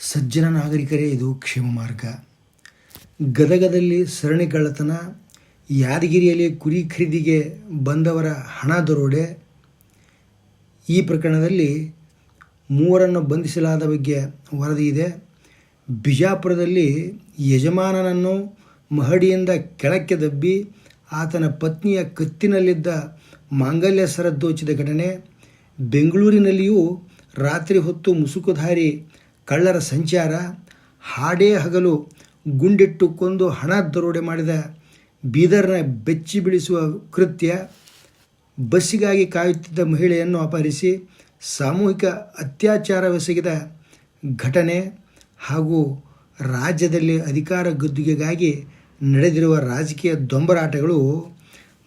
ಸಜ್ಜನ ನಾಗರಿಕರೇ, ಇದು ಕ್ಷೇಮ ಮಾರ್ಗ. ಗದಗದಲ್ಲಿ ಸರಣಿ ಕಳ್ಳತನ, ಯಾದಗಿರಿಯಲ್ಲಿ ಕುರಿ ಖರೀದಿಗೆ ಬಂದವರ ಹಣ ದರೋಡೆ. ಈ ಪ್ರಕರಣದಲ್ಲಿ ಮೂವರನ್ನು ಬಂಧಿಸಲಾದ ಬಗ್ಗೆ ವರದಿ ಇದೆ. ಬಿಜಾಪುರದಲ್ಲಿ ಯಜಮಾನನನ್ನು ಮಹಡಿಯಿಂದ ಕೆಳಕ್ಕೆ ದಬ್ಬಿ ಆತನ ಪತ್ನಿಯ ಕತ್ತಿನಲ್ಲಿದ್ದ ಮಾಂಗಲ್ಯ ಸರ ದೋಚಿದ ಘಟನೆ. ಬೆಂಗಳೂರಿನಲ್ಲಿಯೂ ರಾತ್ರಿ ಹೊತ್ತು ಮುಸುಕುಧಾರಿ ಕಳ್ಳರ ಸಂಚಾರ, ಹಾಡೇ ಹಗಲು ಗುಂಡಿಟ್ಟು ಕೊಂದು ಹಣ ದರೋಡೆ ಮಾಡಿದ ಬೀದರ್ನ ಬೆಚ್ಚಿ ಬಿಡಿಸುವ ಕೃತ್ಯ, ಬಸ್ಸಿಗಾಗಿ ಕಾಯುತ್ತಿದ್ದ ಮಹಿಳೆಯನ್ನು ಅಪಹರಿಸಿ ಸಾಮೂಹಿಕ ಅತ್ಯಾಚಾರವೆಸಗಿದ ಘಟನೆ ಹಾಗೂ ರಾಜ್ಯದಲ್ಲಿ ಅಧಿಕಾರ ಗದ್ದುಗೆಗಾಗಿ ನಡೆದಿರುವ ರಾಜಕೀಯ ದೊಂಬರಾಟಗಳು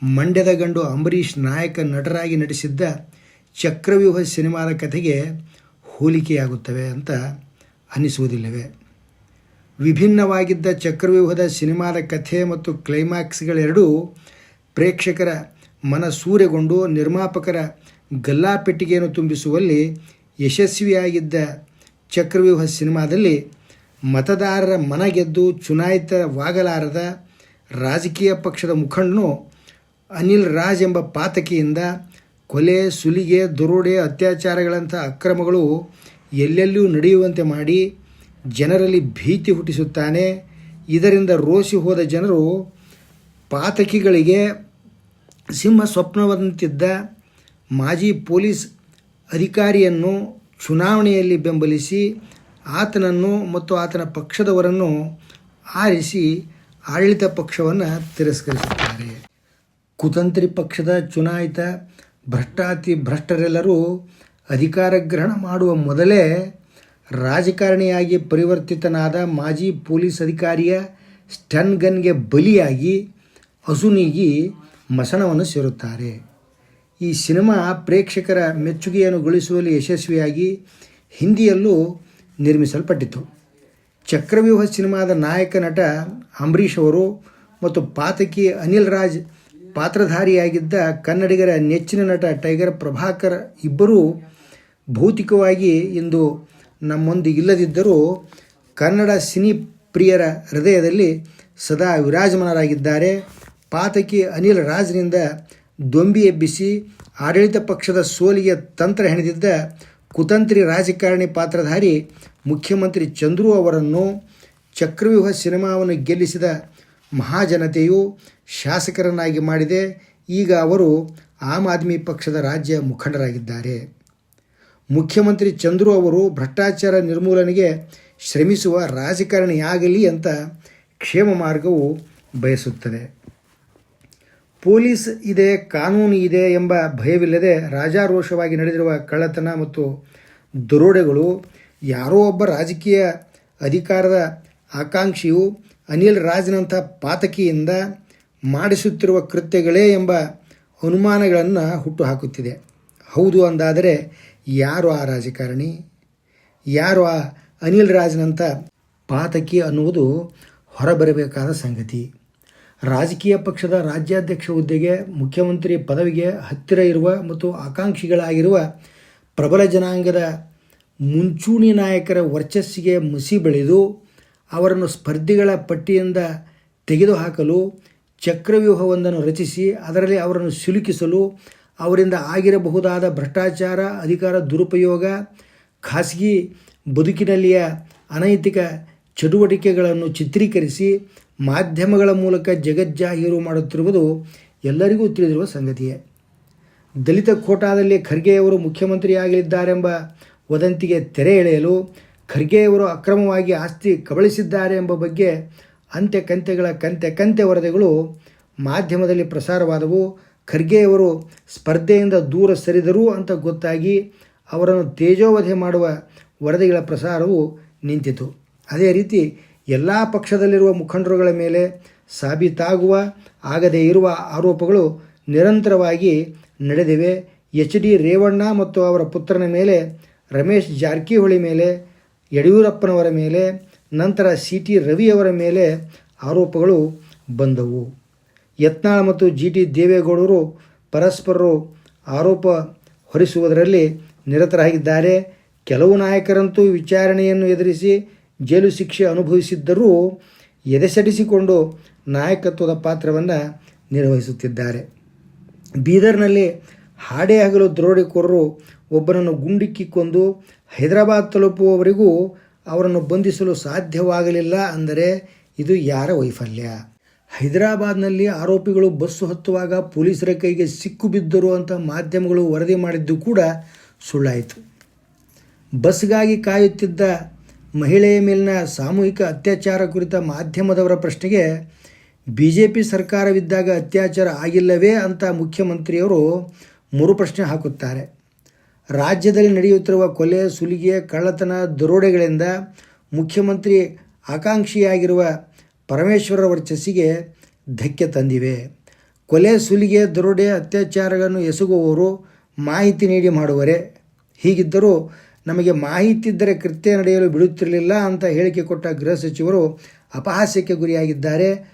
ಮಂಡ್ಯದ ಗಂಡು ಅಂಬರೀಷ್ ನಾಯಕ ನಟರಾಗಿ ನಟಿಸಿದ್ದ ಚಕ್ರವ್ಯೂಹ ಸಿನಿಮಾದ ಕಥೆಗೆ ಹೋಲಿಕೆಯಾಗುತ್ತವೆ ಅಂತ ಅನ್ನಿಸುವುದಿಲ್ಲವೇ? ವಿಭಿನ್ನವಾಗಿದ್ದ ಚಕ್ರವ್ಯೂಹದ ಸಿನಿಮಾದ ಕಥೆ ಮತ್ತು ಕ್ಲೈಮ್ಯಾಕ್ಸ್ಗಳೆರಡೂ ಪ್ರೇಕ್ಷಕರ ಮನಸೂರೆಗೊಂಡು ನಿರ್ಮಾಪಕರ ಗಲ್ಲಾಪೆಟ್ಟಿಗೆಯನ್ನು ತುಂಬಿಸುವಲ್ಲಿ ಯಶಸ್ವಿಯಾಗಿದ್ದ ಚಕ್ರವ್ಯೂಹ ಸಿನಿಮಾದಲ್ಲಿ ಮತದಾರರ ಮನ ಗೆದ್ದು ಚುನಾಯಿತವಾಗಲಾರದ ರಾಜಕೀಯ ಪಕ್ಷದ ಮುಖಂಡನು ಅನಿಲ್ ರಾಜ್ ಎಂಬ ಪಾತಕಿಯಿಂದ ಕೊಲೆ, ಸುಲಿಗೆ, ದರೋಡೆ, ಅತ್ಯಾಚಾರಗಳಂಥ ಅಕ್ರಮಗಳು ಎಲ್ಲೆಲ್ಲೂ ನಡೆಯುವಂತೆ ಮಾಡಿ ಜನರಲ್ಲಿ ಭೀತಿ ಹುಟ್ಟಿಸುತ್ತಾನೆ. ಇದರಿಂದ ರೋಸಿ ಹೋದ ಜನರು ಪಾತಕಿಗಳಿಗೆ ಸಿಂಹ ಸ್ವಪ್ನವಂತಿದ್ದ ಮಾಜಿ ಪೊಲೀಸ್ ಅಧಿಕಾರಿಯನ್ನು ಚುನಾವಣೆಯಲ್ಲಿ ಬೆಂಬಲಿಸಿ ಆತನನ್ನು ಮತ್ತು ಆತನ ಪಕ್ಷದವರನ್ನು ಆರಿಸಿ ಆಡಳಿತ ಪಕ್ಷವನ್ನು ತಿರಸ್ಕರಿಸುತ್ತಾರೆ. ಕುತಂತ್ರಿ ಪಕ್ಷದ ಚುನಾಯಿತ ಭ್ರಷ್ಟಾತಿ ಭ್ರಷ್ಟರೆಲ್ಲರೂ ಅಧಿಕಾರ ಗ್ರಹಣ ಮಾಡುವ ಮೊದಲೇ ರಾಜಕಾರಣಿಯಾಗಿ ಪರಿವರ್ತಿತನಾದ ಮಾಜಿ ಪೊಲೀಸ್ ಅಧಿಕಾರಿಯ ಸ್ಟನ್ ಗನ್ಗೆ ಬಲಿಯಾಗಿ ಅಸುನೀಗಿ ಮಸಣವನ್ನು ಸೇರುತ್ತಾರೆ. ಈ ಸಿನಿಮಾ ಪ್ರೇಕ್ಷಕರ ಮೆಚ್ಚುಗೆಯನ್ನು ಗಳಿಸುವಲ್ಲಿ ಯಶಸ್ವಿಯಾಗಿ ಹಿಂದಿಯಲ್ಲೂ ನಿರ್ಮಿಸಲ್ಪಟ್ಟಿತು ಚಕ್ರವ್ಯೂಹ ಸಿನಿಮಾದ ನಾಯಕ ನಟ ಅಂಬರೀಷ್ ಅವರು ಮತ್ತು ಪಾತಕಿ ಅನಿಲ್ ರಾಜ್ ಪಾತ್ರಧಾರಿಯಾಗಿದ್ದ ಕನ್ನಡಿಗರ ನೆಚ್ಚಿನ ನಟ ಟೈಗರ್ ಪ್ರಭಾಕರ್ ಇಬ್ಬರೂ ಭೌತಿಕವಾಗಿ ಇಂದು ನಮ್ಮೊಂದಿಗಿಲ್ಲದಿದ್ದರೂ ಕನ್ನಡ ಸಿನಿ ಪ್ರಿಯರ ಹೃದಯದಲ್ಲಿ ಸದಾ ವಿರಾಜಮಾನರಾಗಿದ್ದಾರೆ. ಪಾತಕಿ ಅನಿಲ್ ರಾಜ್ನಿಂದ ದೊಂಬಿ ಎಬ್ಬಿಸಿ ಆಡಳಿತ ಪಕ್ಷದ ಸೋಲಿಗೆ ತಂತ್ರ ಹೆಣೆದಿದ್ದ ಕುತಂತ್ರಿ ರಾಜಕಾರಣಿ ಪಾತ್ರಧಾರಿ ಮುಖ್ಯಮಂತ್ರಿ ಚಂದ್ರು ಅವರನ್ನು ಚಕ್ರವ್ಯೂಹ ಸಿನಿಮಾವನ್ನು ಗೆಲ್ಲಿಸಿದ ಮಹಾಜನತೆಯು ಶಾಸಕರನ್ನಾಗಿ ಮಾಡಿದೆ. ಈಗ ಅವರು ಆಮ್ ಆದ್ಮಿ ಪಕ್ಷದ ರಾಜ್ಯ ಮುಖಂಡರಾಗಿದ್ದಾರೆ. ಮುಖ್ಯಮಂತ್ರಿ ಚಂದ್ರು ಅವರು ಭ್ರಷ್ಟಾಚಾರ ನಿರ್ಮೂಲನೆಗೆ ಶ್ರಮಿಸುವ ರಾಜಕಾರಣಿಯಾಗಲಿ ಅಂತ ಕ್ಷೇಮ ಮಾರ್ಗವು ಬಯಸುತ್ತದೆ. ಪೊಲೀಸ್ ಇದೆ, ಕಾನೂನು ಇದೆ ಎಂಬ ಭಯವಿಲ್ಲದೆ ರಾಜಾರೋಷವಾಗಿ ನಡೆದಿರುವ ಕಳ್ಳತನ ಮತ್ತು ದರೋಡೆಗಳು, ಯಾರೋ ಒಬ್ಬ ರಾಜಕೀಯ ಅಧಿಕಾರದ ಆಕಾಂಕ್ಷಿಯು ಅನಿಲ್ ರಾಜ್ನಂಥ ಪಾತಕಿಯಿಂದ ಮಾಡಿಸುತ್ತಿರುವ ಕೃತ್ಯಗಳೇ ಎಂಬ ಅನುಮಾನಗಳನ್ನು ಹುಟ್ಟುಹಾಕುತ್ತಿದೆ. ಹೌದು ಅಂದಾದರೆ ಯಾರು ಆ ರಾಜಕಾರಣಿ? ಯಾರು ಆ ಅನಿಲ್ ರಾಜ್ನಂಥ ಪಾತಕಿ ಅನ್ನುವುದು ಹೊರಬರಬೇಕಾದ ಸಂಗತಿ. ರಾಜಕೀಯ ಪಕ್ಷದ ರಾಜ್ಯಾಧ್ಯಕ್ಷ ಹುದ್ದೆಗೆ, ಮುಖ್ಯಮಂತ್ರಿ ಪದವಿಗೆ ಹತ್ತಿರ ಇರುವ ಮತ್ತು ಆಕಾಂಕ್ಷಿಗಳಾಗಿರುವ ಪ್ರಬಲ ಜನಾಂಗದ ಮುಂಚೂಣಿ ನಾಯಕರ ವರ್ಚಸ್ಸಿಗೆ ಮುಸಿ ಬೆಳೆದು ಅವರನ್ನು ಸ್ಪರ್ಧಿಗಳ ಪಟ್ಟಿಯಿಂದ ತೆಗೆದುಹಾಕಲು, ಚಕ್ರವ್ಯೂಹವೊಂದನ್ನು ರಚಿಸಿ, ಅದರಲ್ಲಿ ಅವರನ್ನು ಸಿಲುಕಿಸಲು, ಅವರಿಂದ ಆಗಿರಬಹುದಾದ ಭ್ರಷ್ಟಾಚಾರ, ಅಧಿಕಾರ ದುರುಪಯೋಗ, ಖಾಸಗಿ ಬದುಕಿನಲ್ಲಿಯ ಅನೈತಿಕ ಚಟುವಟಿಕೆಗಳನ್ನು ಚಿತ್ರೀಕರಿಸಿ, ಮಾಧ್ಯಮಗಳ ಮೂಲಕ ಜಗಜ್ಜಾಹೀರು ಮಾಡುತ್ತಿರುವುದು ಎಲ್ಲರಿಗೂ ತಿಳಿದಿರುವ ಸಂಗತಿಯೇ. ದಲಿತ ಕೋಟಾದಲ್ಲಿ ಖರ್ಗೆಯವರು ಮುಖ್ಯಮಂತ್ರಿಯಾಗಲಿದ್ದಾರೆಂಬ ವದಂತಿಗೆ ತೆರೆ ಎಳೆಯಲು ಖರ್ಗೆಯವರು ಅಕ್ರಮವಾಗಿ ಆಸ್ತಿ ಕಬಳಿಸಿದ್ದಾರೆ ಎಂಬ ಬಗ್ಗೆ ಅಂತೆ ಕಂತೆಗಳ ಕಂತೆ ಕಂತೆ ವರದಿಗಳು ಮಾಧ್ಯಮದಲ್ಲಿ ಪ್ರಸಾರವಾದವು. ಖರ್ಗೆಯವರು ಸ್ಪರ್ಧೆಯಿಂದ ದೂರ ಸರಿದರು ಅಂತ ಗೊತ್ತಾಗಿ ಅವರನ್ನು ತೇಜೋವಧೆ ಮಾಡುವ ವರದಿಗಳ ಪ್ರಸಾರವು ನಿಂತಿತು. ಅದೇ ರೀತಿ ಎಲ್ಲ ಪಕ್ಷದಲ್ಲಿರುವ ಮುಖಂಡರುಗಳ ಮೇಲೆ ಸಾಬೀತಾಗುವ ಆಗದೇ ಇರುವ ಆರೋಪಗಳು ನಿರಂತರವಾಗಿ ನಡೆದಿವೆ. ಎಚ್ ಡಿ ರೇವಣ್ಣ ಮತ್ತು ಅವರ ಪುತ್ರನ ಮೇಲೆ ರಮೇಶ್ ಜಾರಕಿಹೊಳಿ ಮೇಲೆ ಯಡಿಯೂರಪ್ಪನವರ ಮೇಲೆ, ನಂತರ ಸಿ ಟಿ ರವಿಯವರ ಮೇಲೆ ಆರೋಪಗಳು ಬಂದವು. ಯತ್ನಾಳ್ ಮತ್ತು ಜಿ ಟಿ ದೇವೇಗೌಡರು ಪರಸ್ಪರರು ಆರೋಪ ಹೊರಿಸುವುದರಲ್ಲಿ ನಿರತರಾಗಿದ್ದಾರೆ. ಕೆಲವು ನಾಯಕರಂತೂ ವಿಚಾರಣೆಯನ್ನು ಎದುರಿಸಿ ಜೈಲು ಶಿಕ್ಷೆ ಅನುಭವಿಸಿದ್ದರೂ ಎದೆಸಡಿಸಿಕೊಂಡು ನಾಯಕತ್ವದ ಪಾತ್ರವನ್ನು ನಿರ್ವಹಿಸುತ್ತಿದ್ದಾರೆ. ಬೀದರ್ನಲ್ಲಿ ಹಾಡೇ ಹಗಲು ದರೋಡೆಕೋರರು ಒಬ್ಬನನ್ನು ಗುಂಡಿಕ್ಕಿ ಕೊಂದು ಹೈದರಾಬಾದ್ ತಲುಪುವವರೆಗೂ ಅವರನ್ನು ಬಂಧಿಸಲು ಸಾಧ್ಯವಾಗಲಿಲ್ಲ ಅಂದರೆ ಇದು ಯಾರ ವೈಫಲ್ಯ? ಹೈದರಾಬಾದ್ನಲ್ಲಿ ಆರೋಪಿಗಳು ಬಸ್ಸು ಹತ್ತುವಾಗ ಪೊಲೀಸರ ಕೈಗೆ ಸಿಕ್ಕು ಬಿದ್ದರು ಅಂತ ಮಾಧ್ಯಮಗಳು ವರದಿ ಮಾಡಿದ್ದು ಕೂಡ ಸುಳ್ಳಾಯಿತು. ಬಸ್ಗಾಗಿ ಕಾಯುತ್ತಿದ್ದ ಮಹಿಳೆಯ ಮೇಲಿನ ಸಾಮೂಹಿಕ ಅತ್ಯಾಚಾರ ಕುರಿತ ಮಾಧ್ಯಮದವರ ಪ್ರಶ್ನೆಗೆ ಬಿ ಜೆ ಪಿ ಸರ್ಕಾರವಿದ್ದಾಗ ಅತ್ಯಾಚಾರ ಆಗಿಲ್ಲವೇ ಅಂತ ಮುಖ್ಯಮಂತ್ರಿಯವರು ಮರುಪ್ರಶ್ನೆ ಹಾಕುತ್ತಾರೆ. ರಾಜ್ಯದಲ್ಲಿ ನಡೆಯುತ್ತಿರುವ ಕೊಲೆ, ಸುಲಿಗೆ, ಕಳ್ಳತನ, ದರೋಡೆಗಳಿಂದ ಮುಖ್ಯಮಂತ್ರಿ ಆಕಾಂಕ್ಷಿಯಾಗಿರುವ ಪರಮೇಶ್ವರ ವರ್ಚಸ್ಸಿಗೆ ಧಕ್ಕೆ ತಂದಿವೆ. ಕೊಲೆ, ಸುಲಿಗೆ, ದರೋಡೆ, ಅತ್ಯಾಚಾರಗಳನ್ನು ಎಸಗುವವರು ಮಾಹಿತಿ ನೀಡಿ ಮಾಡುವರೆ. ಹೀಗಿದ್ದರೂ ನಮಗೆ ಮಾಹಿತಿ ಇದ್ದರೆ ಕೃತ್ಯ ನಡೆಯಲು ಬಿಡುತ್ತಿರಲಿಲ್ಲ ಅಂತ ಹೇಳಿಕೆ ಕೊಟ್ಟ ಗೃಹ ಸಚಿವರು ಅಪಹಾಸ್ಯಕ್ಕೆ ಗುರಿಯಾಗಿದ್ದಾರೆ.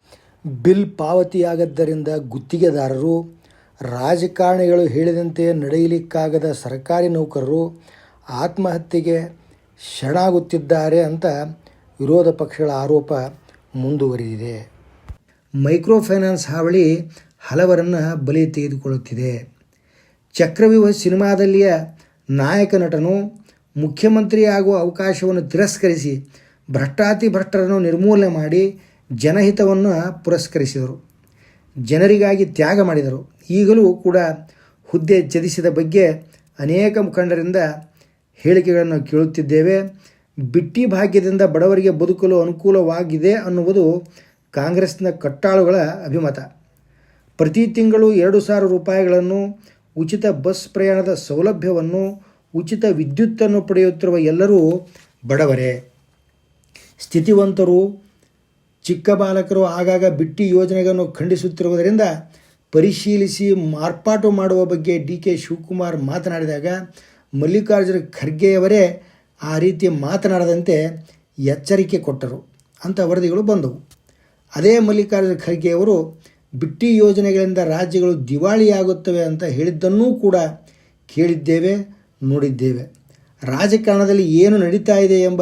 ಬಿಲ್ ಪಾವತಿಯಾಗದ್ದರಿಂದ ಗುತ್ತಿಗೆದಾರರು ರಾಜಕಾರಣಿಗಳು ಹೇಳಿದಂತೆ ನಡೆಯಲಿಕ್ಕಾಗದ ಸರ್ಕಾರಿ ನೌಕರರು ಆತ್ಮಹತ್ಯೆಗೆ ಶರಣಾಗುತ್ತಿದ್ದಾರೆ ಅಂತ ವಿರೋಧ ಪಕ್ಷಗಳ ಆರೋಪ ಮುಂದುವರಿದಿದೆ. ಮೈಕ್ರೋ ಫೈನಾನ್ಸ್ ಹಾವಳಿ ಹಲವರನ್ನು ಬಲಿ ತೆಗೆದುಕೊಳ್ಳುತ್ತಿದೆ. ಚಕ್ರವ್ಯೂಹ ಸಿನಿಮಾದಲ್ಲಿಯ ನಾಯಕ ನಟನು ಮುಖ್ಯಮಂತ್ರಿ ಆಗುವ ಅವಕಾಶವನ್ನು ತಿರಸ್ಕರಿಸಿ ಭ್ರಷ್ಟಾತಿ ಭ್ರಷ್ಟರನ್ನು ನಿರ್ಮೂಲನೆ ಮಾಡಿ ಜನಹಿತವನ್ನು ಪುರಸ್ಕರಿಸಿದರು. ಜನರಿಗಾಗಿ ತ್ಯಾಗ ಮಾಡಿದರು. ಈಗಲೂ ಕೂಡ ಹುದ್ದೆ ಛದಿಸಿದ ಬಗ್ಗೆ ಅನೇಕ ಮುಖಂಡರಿಂದ ಹೇಳಿಕೆಗಳನ್ನು ಕೇಳುತ್ತಿದ್ದೇವೆ. ಬಿಟ್ಟಿ ಭಾಗ್ಯದಿಂದ ಬಡವರಿಗೆ ಬದುಕಲು ಅನುಕೂಲವಾಗಿದೆ ಅನ್ನುವುದು ಕಾಂಗ್ರೆಸ್ನ ಕಟ್ಟಾಳುಗಳ ಅಭಿಮತ. ಪ್ರತಿ ತಿಂಗಳು ಎರಡು ಸಾವಿರ ರೂಪಾಯಿಗಳನ್ನು ಉಚಿತ ಬಸ್ ಪ್ರಯಾಣದ ಸೌಲಭ್ಯವನ್ನು, ಉಚಿತ ವಿದ್ಯುತ್ತನ್ನು ಪಡೆಯುತ್ತಿರುವ ಎಲ್ಲರೂ ಬಡವರೇ. ಸ್ಥಿತಿವಂತರು ಚಿಕ್ಕ ಬಾಲಕರು ಆಗಾಗ ಬಿಟ್ಟಿ ಯೋಜನೆಗಳನ್ನು ಖಂಡಿಸುತ್ತಿರುವುದರಿಂದ ಪರಿಶೀಲಿಸಿ ಮಾರ್ಪಾಟು ಮಾಡುವ ಬಗ್ಗೆ ಡಿ ಕೆ ಶಿವಕುಮಾರ್ ಮಾತನಾಡಿದಾಗ ಮಲ್ಲಿಕಾರ್ಜುನ ಖರ್ಗೆಯವರೇ ಆ ರೀತಿ ಮಾತನಾಡದಂತೆ ಎಚ್ಚರಿಕೆ ಕೊಟ್ಟರು. ಅಂತ ವರದಿಗಳು ಬಂದವು. ಅದೇ ಮಲ್ಲಿಕಾರ್ಜುನ ಖರ್ಗೆಯವರು ಬಿಟ್ಟಿ ಯೋಜನೆಗಳಿಂದ ರಾಜ್ಯಗಳು ದಿವಾಳಿಯಾಗುತ್ತವೆ ಅಂತ ಹೇಳಿದ್ದನ್ನೂ ಕೂಡ ಕೇಳಿದ್ದೇವೆ, ನೋಡಿದ್ದೇವೆ. ರಾಜಕಾರಣದಲ್ಲಿ ಏನು ನಡೀತಾ ಇದೆ ಎಂಬ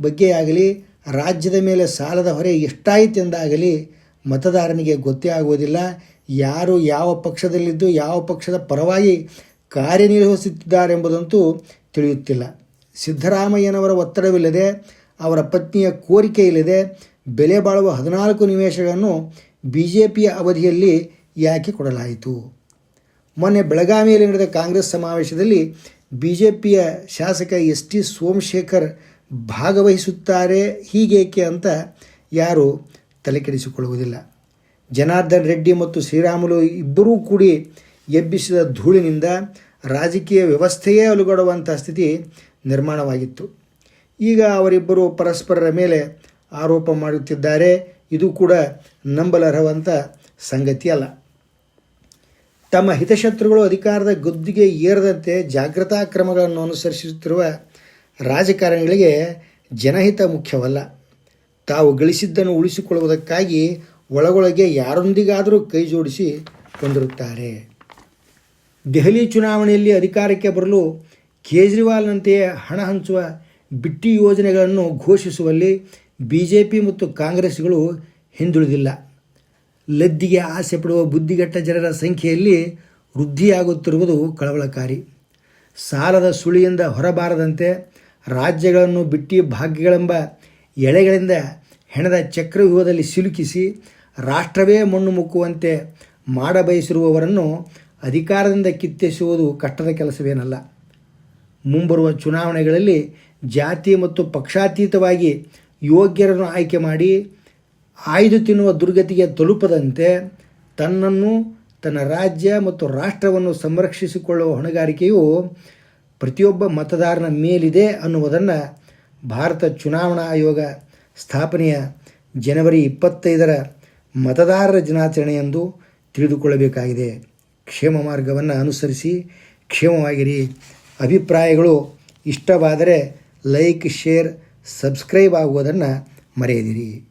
ಬಗ್ಗೆ ಆಗಲಿ ರಾಜ್ಯದ ಮೇಲೆ ಸಾಲದ ಹೊರೆ ಎಷ್ಟಾಯಿತೆಂದಾಗಲಿ ಮತದಾರನಿಗೆ ಗೊತ್ತೇ ಆಗುವುದಿಲ್ಲ. ಯಾರು ಯಾವ ಪಕ್ಷದಲ್ಲಿದ್ದು ಯಾವ ಪಕ್ಷದ ಪರವಾಗಿ ಕಾರ್ಯನಿರ್ವಹಿಸುತ್ತಿದ್ದಾರೆಂಬುದಂತೂ ತಿಳಿಯುತ್ತಿಲ್ಲ. ಸಿದ್ದರಾಮಯ್ಯನವರ ಒತ್ತಡವಿಲ್ಲದೆ, ಅವರ ಪತ್ನಿಯ ಕೋರಿಕೆ ಇಲ್ಲದೆ ಬೆಲೆ ಬಾಳುವ ಹದಿನಾಲ್ಕು ನಿವೇಶಗಳನ್ನು ಬಿ ಜೆ ಪಿಯ ಅವಧಿಯಲ್ಲಿ ಯಾಕೆ ಕೊಡಲಾಯಿತು? ಮೊನ್ನೆ ಬೆಳಗಾವಿಯಲ್ಲಿ ನಡೆದ ಕಾಂಗ್ರೆಸ್ ಸಮಾವೇಶದಲ್ಲಿ ಬಿ ಜೆ ಪಿಯ ಶಾಸಕ ಎಸ್ ಟಿ ಸೋಮಶೇಖರ್ ಭಾಗವಹಿಸುತ್ತಾರೆ, ಹೀಗೇಕೆ ಅಂತ ಯಾರು ತಲೆಕೆಡಿಸಿಕೊಳ್ಳುವುದಿಲ್ಲ ಜನಾರ್ದನ್ ರೆಡ್ಡಿ ಮತ್ತು ಶ್ರೀರಾಮುಲು ಇಬ್ಬರೂ ಕೂಡಿ ಎಬ್ಬಿಸಿದ ಧೂಳಿನಿಂದ ರಾಜಕೀಯ ವ್ಯವಸ್ಥೆಯೇ ಅಲುಗಡುವಂಥ ಸ್ಥಿತಿ ನಿರ್ಮಾಣವಾಗಿತ್ತು. ಈಗ ಅವರಿಬ್ಬರು ಪರಸ್ಪರರ ಮೇಲೆ ಆರೋಪ ಮಾಡುತ್ತಿದ್ದಾರೆ. ಇದು ಕೂಡ ನಂಬಲರ್ಹವಂಥ ಸಂಗತಿ ಅಲ್ಲ ತಮ್ಮ ಹಿತಶತ್ರುಗಳು ಅಧಿಕಾರದ ಗದ್ದುಗೆ ಏರದಂತೆ ಜಾಗ್ರತಾ ಕ್ರಮಗಳನ್ನು ಅನುಸರಿಸುತ್ತಿರುವ ರಾಜಕಾರಣಿಗಳಿಗೆ ಜನಹಿತ ಮುಖ್ಯವಲ್ಲ. ತಾವು ಗಳಿಸಿದ್ದನ್ನು ಉಳಿಸಿಕೊಳ್ಳುವುದಕ್ಕಾಗಿ ಒಳಗೊಳಗೆ ಯಾರೊಂದಿಗಾದರೂ ಕೈ ಜೋಡಿಸಿ ಕೊಂಡಿರುತ್ತಾರೆ ದೆಹಲಿ ಚುನಾವಣೆಯಲ್ಲಿ ಅಧಿಕಾರಕ್ಕೆ ಬರಲು ಕೇಜ್ರಿವಾಲ್ನಂತೆಯೇ ಹಣ ಹಂಚುವ ಬಿಟ್ಟಿ ಯೋಜನೆಗಳನ್ನು ಘೋಷಿಸುವಲ್ಲಿ ಬಿ ಜೆ ಪಿ ಮತ್ತು ಕಾಂಗ್ರೆಸ್ಗಳು ಹಿಂದುಳಿದಿಲ್ಲ. ಲದ್ದಿಗೆ ಆಸೆ ಪಡುವ ಬುದ್ಧಿಗೆಟ್ಟ ಜನರ ಸಂಖ್ಯೆಯಲ್ಲಿ ವೃದ್ಧಿಯಾಗುತ್ತಿರುವುದು ಕಳವಳಕಾರಿ. ಸಾಲದ ಸುಳಿಯಿಂದ ಹೊರಬಾರದಂತೆ ರಾಜ್ಯಗಳನ್ನು ಬಿಟ್ಟಿ ಭಾಗ್ಯಗಳೆಂಬ ಎಳೆಗಳಿಂದ ಹೆಣದ ಚಕ್ರವ್ಯೂಹದಲ್ಲಿ ಸಿಲುಕಿಸಿ ರಾಷ್ಟ್ರವೇ ಮಣ್ಣು ಮುಕ್ಕುವಂತೆ ಮಾಡಬಯಸಿರುವವರನ್ನು ಅಧಿಕಾರದಿಂದ ಕಿತ್ತೆಸುವುದು ಕಷ್ಟದ ಕೆಲಸವೇನಲ್ಲ. ಮುಂಬರುವ ಚುನಾವಣೆಗಳಲ್ಲಿ ಜಾತಿ ಮತ್ತು ಪಕ್ಷಾತೀತವಾಗಿ ಯೋಗ್ಯರನ್ನು ಆಯ್ಕೆ ಮಾಡಿ ಆಯ್ದು ತಿನ್ನುವ ದುರ್ಗತಿಗೆ ತಲುಪದಂತೆ ತನ್ನನ್ನು ತನ್ನ ರಾಜ್ಯ ಮತ್ತು ರಾಷ್ಟ್ರವನ್ನು ಸಂರಕ್ಷಿಸಿಕೊಳ್ಳುವ ಹೊಣೆಗಾರಿಕೆಯು ಪ್ರತಿಯೊಬ್ಬ ಮತದಾರನ ಮೇಲಿದೆ ಅನ್ನುವುದನ್ನು ಭಾರತ ಚುನಾವಣಾ ಆಯೋಗ ಸ್ಥಾಪನೆಯ ಜನವರಿ ಇಪ್ಪತ್ತೈದರ ಮತದಾರರ ದಿನಾಚರಣೆಯಂದು ತಿಳಿದುಕೊಳ್ಳಬೇಕಾಗಿದೆ. ಕ್ಷೇಮ ಮಾರ್ಗವನ್ನು ಅನುಸರಿಸಿ ಕ್ಷೇಮವಾಗಿರಿ. ಅಭಿಪ್ರಾಯಗಳು ಇಷ್ಟವಾದರೆ ಲೈಕ್, ಶೇರ್, ಸಬ್ಸ್ಕ್ರೈಬ್ ಆಗುವುದನ್ನು ಮರೆಯದಿರಿ.